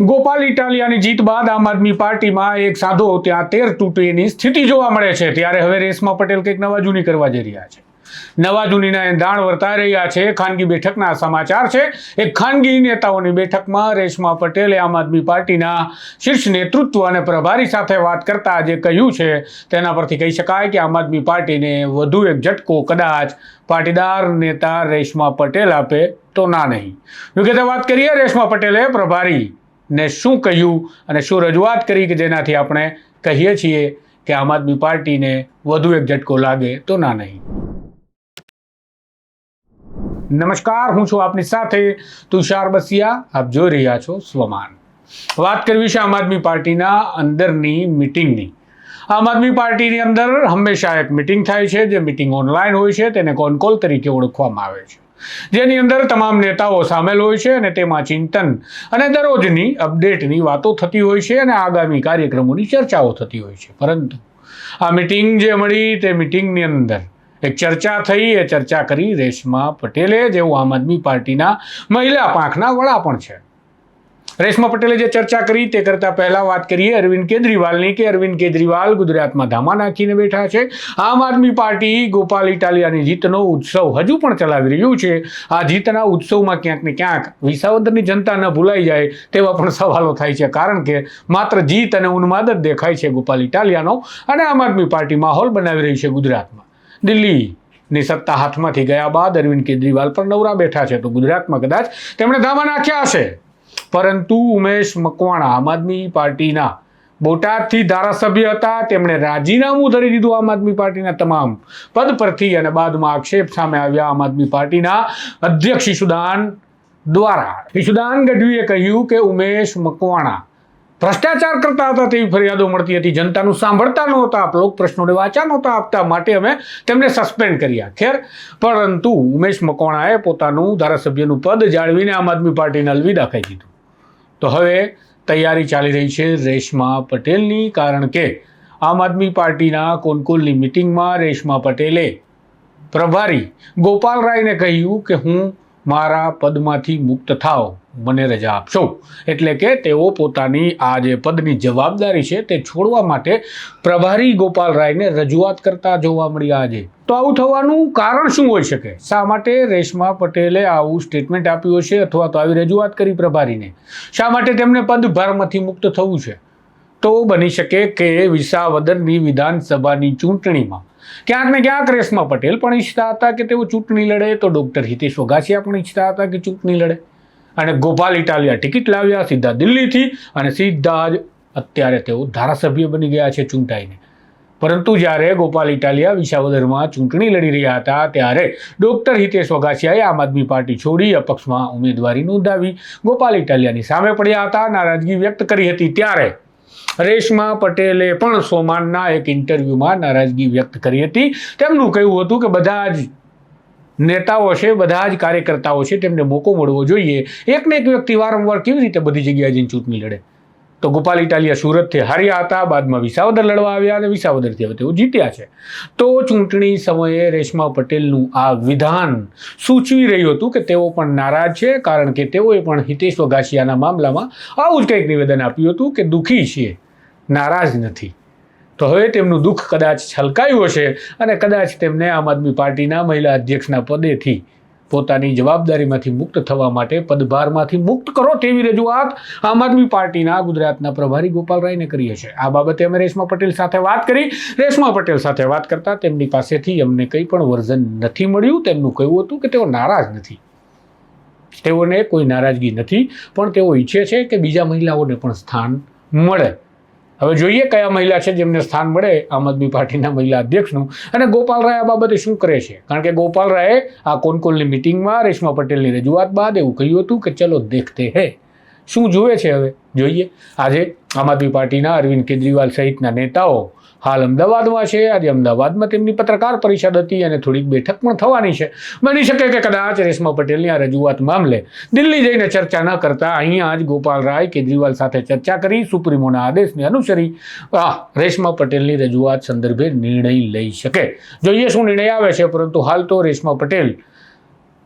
ગોપાલ ઇટાલિયાની જીત બાદ આમ આદમી પાર્ટીમાં એક સાધો ત્યાં તેર તૂટેની સ્થિતિ જોવા મળે છે. ત્યારે હવે રેશમા પટેલ કંઈક નવા જૂની કરવા જઈ રહ્યા છે. નવા જૂનીના દાણ વર્તાઈ રહ્યા છે. ખાનગી બેઠકના સમાચાર છે. એક ખાનગી નેતાઓની બેઠકમાં રેશમા પટેલે આમ આદમી પાર્ટીના શીર્ષ નેતૃત્વ અને પ્રભારી સાથે વાત કરતા જે કહ્યું છે, તેના પરથી કહી શકાય કે આમ આદમી પાર્ટીને વધુ એક ઝટકો કદાચ પાટીદાર નેતા રેશમા પટેલ આપે તો ના નહીં. વિગતે વાત કરીએ રેશમા પટેલે પ્રભારી ને શું કહ્યું અને શું રજૂઆત કરી કે જેનાથી આપણે કહીએ છીએ કે આમ આદમી પાર્ટીને વધુ એક ઝટકો લાગે તો ના નહીં. નમસ્કાર, હું છું આપની સાથે તુષાર બસિયા. આપ જોઈ રહ્યા છો સ્વમાન. વાત કરવી છે આમ આદમી પાર્ટીના અંદરની મિટિંગની. આમ આદમી પાર્ટીની અંદર હંમેશા એક મિટિંગ થાય છે. જે મિટિંગ ઓનલાઈન હોય છે તેને કોનકોલ તરીકે ઓળખવામાં આવે છે. જેની અંદર તમામ નેતાઓ સામેલ હોય છે અને તેમાં ચિંતન અને દરરોજની અપડેટની વાતો થતી હોય છે અને આગામી કાર્યક્રમોની ચર્ચાઓ થતી હોય છે. પરંતુ આ મિટિંગ જે મળી તે મિટિંગની અંદર એક ચર્ચા થઈ. એ ચર્ચા કરી રેશમા પટેલે જેઓ આમ આદમી પાર્ટીના મહિલા પાંખના વડા પણ છે. રેશમા પટેલે જે ચર્ચા કરી તે કરતાં પહેલાં વાત કરીએ અરવિંદ કેજરીવાલની કે અરવિંદ કેજરીવાલ ગુજરાતમાં ધામા નાખીને બેઠા છે. આમ આદમી પાર્ટી ગોપાલ ઇટાલિયાની જીતનો ઉત્સવ હજુ પણ ચલાવી રહ્યું છે. આ જીતના ઉત્સવમાં ક્યાંક ને ક્યાંક વિસાવદરની જનતા ન ભૂલાઈ જાય તેવા પણ સવાલો થાય છે. કારણ કે માત્ર જીત અને ઉન્માદ જ દેખાય છે ગોપાલ ઇટાલિયાનો અને આમ આદમી પાર્ટી માહોલ બનાવી રહી છે ગુજરાતમાં. દિલ્હીની સત્તા હાથમાંથી ગયા બાદ અરવિંદ કેજરીવાલ પર નવરા બેઠા છે. તો ગુજરાતમાં કદાચ તેમણે ધામા નાખ્યા હશે. પરંતુ ઉમેશ મકવાણા આમ આદમી પાર્ટીના બોટાદથી ધારાસભ્ય હતા. તેમણે રાજીનામું ધરી દીધું આમ આદમી પાર્ટીના તમામ પદ પરથી અને બાદમાં આક્ષેપ સામે આવ્યા આમ આદમી પાર્ટીના અધ્યક્ષ ઈશુદાન દ્વારા. ઈશુદાન ગઢવીએ કહ્યું કે ઉમેશ મકવાણા ભ્રષ્ટાચાર કરતા હતા તેવી ફરિયાદો મળતી હતી. જનતાનું સાંભળતા નહોતા લોક પ્રશ્નોને વાંચા નહોતા આપતા, માટે અમે તેમને સસ્પેન્ડ કર્યા. ખેર, પરંતુ ઉમેશ મકવાણાએ પોતાનું ધારાસભ્યનું પદ જાળવીને આમ આદમી પાર્ટીને અલવિદા કહી દીધું. તો હવે તૈયારી ચાલી રહી છે રેશમા પટેલની, કારણ કે આમ આદમી પાર્ટીના કોનકોલની મિટિંગમાં રેશમા પટેલે પ્રભારી ગોપાલ રાયને કહ્યું કે હું મારા પદમાંથી મુક્ત થાવ મને રજા આપશો. એટલે કે તેઓ પોતાની આ જે પદની જવાબદારી છે તે છોડવા માટે પ્રભારી ગોપાલ રાયને રજૂઆત કરતા જોવા મળ્યા આજે. તો આવું થવાનું કારણ શું હોઈ શકે? શા માટે રેશમા પટેલે આવું સ્ટેટમેન્ટ આપ્યું છે અથવા તો આવી રજૂઆત કરી પ્રભારીને? શા માટે તેમને પદભારમાંથી મુક્ત થવું છે? તો બની શકે કે વિસાવદરની વિધાનસભાની ચૂંટણીમાં ક્યાંક ને ક્યાંક રેશમા પટેલ પણ ઈચ્છતા હતા કે તેઓ ચૂંટણી લડે. તો ડૉક્ટર હિતેશ વઘાસિયા પણ ઈચ્છતા હતા કે ચૂંટણી લડે. અને ગોપાલ ઇટાલિયા ટિકિટ લાવ્યા, સીધા દિલ્હીથી અને સીધા જ અત્યારે તેઓ ધારાસભ્ય બની ગયા છે ચૂંટાઈને. પરંતુ જ્યારે ગોપાલ ઇટાલિયા વિસાવદરમાં ચૂંટણી લડી રહ્યા હતા, ત્યારે ડૉક્ટર હિતેશ વઘાસિયાએ આમ આદમી પાર્ટી છોડી અપક્ષમાં ઉમેદવારી નોંધાવી ગોપાલ ઇટાલિયાની સામે પડ્યા હતા, નારાજગી વ્યક્ત કરી હતી. ત્યારે રેશમા પટેલે પણ સોમાનના એક ઇન્ટરવ્યૂમાં નારાજગી વ્યક્ત કરી હતી. તેમનું કહેવું હતું કે બધા જ નેતાઓ છે, બધા જ કાર્યકર્તાઓ છે, તેમને મોકો મળવો જોઈએ. એકને એક વ્યક્તિ વારંવાર કેવી રીતે બધી જગ્યાએ જઈને ચૂંટણી લડે? તો ગોપાલ ઇટાલિયા સુરતથી હાર્યા હતા, બાદમાં વિસાવદર લડવા આવ્યા અને વિસાવદરથી હવે તેઓ જીત્યા છે. તો ચૂંટણી સમયે રેશમા પટેલનું આ વિધાન સૂચવી રહ્યું હતું કે તેઓ પણ નારાજ છે, કારણ કે તેઓએ પણ હિતેશ વઘાસિયાના મામલામાં આવું જ કંઈક નિવેદન આપ્યું હતું કે દુઃખી છીએ નારાજ નથી. તો હવે તેમનું દુઃખ કદાચ છલકાયું હશે અને કદાચ તેમને આમ આદમી પાર્ટીના મહિલા અધ્યક્ષના પદેથી પોતાની જવાબદારીમાંથી મુક્ત થવા માટે પદભારમાંથી મુક્ત કરો તેવી રજૂઆત આમ આદમી પાર્ટીના ગુજરાતના પ્રભારી ગોપાલ રાયને કરી હશે. આ બાબતે અમે રેશમા પટેલ સાથે વાત કરી. રેશમા પટેલ સાથે વાત કરતાં તેમની પાસેથી અમને કંઈ પણ વર્ઝન નથી મળ્યું. તેમનું કહેવું હતું કે તેઓ નારાજ નથી. તેઓને કોઈ નારાજગી નથી, પણ તેઓ ઈચ્છે છે કે બીજા મહિલાઓને પણ સ્થાન મળે. હવે જોઈએ કયા મહિલા છે જેમને સ્થાન મળે આમ આદમી પાર્ટીના મહિલા અધ્યક્ષનું. અને ગોપાલ રાય આ બાબતે શું કરે છે? કારણ કે ગોપાલ રાયે આ કોનકોલની મિટિંગમાં રેશમા પટેલની રજૂઆત બાદ એવું કહ્યું હતું કે ચલો દેખતે હે. શું જુએ છે હવે? જોઈએ. આજે આમ આદમી પાર્ટીના અરવિંદ કેજરીવાલ સહિતના નેતાઓ હાલ અમદાવાદમાં છે. આજે અમદાવાદમાં તેમની પત્રકાર પરિષદ હતી અને થોડીક બેઠક પણ થવાની છે. બની શકે કે કદાચ રેશમા પટેલની આ રજૂઆત મામલે દિલ્હી જઈને ચર્ચા ન કરતા અહીંયા જ ગોપાલ રાય કેજરીવાલ સાથે ચર્ચા કરી સુપ્રીમોના આદેશને અનુસરી આ રેશમા પટેલની રજૂઆત સંદર્ભે નિર્ણય લઈ શકે. જોઈએ શું નિર્ણય આવે છે, પરંતુ હાલ તો રેશમા પટેલ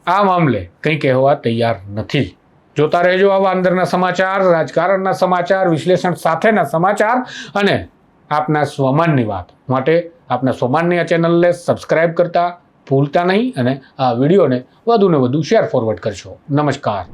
આ મામલે કંઈ કહેવા તૈયાર નથી. જોતા રહેજો આવા અંદરના સમાચાર, રાજકારણના સમાચાર, વિશ્લેષણ સાથેના સમાચાર અને આપના સ્વમાનની વાત માટે આપના સ્વમાનની આ ચેનલને સબસ્ક્રાઈબ કરતા ભૂલતા નહીં અને આ વિડીયોને વધુને વધુ શેર ફોરવર્ડ કરશો નમસ્કાર.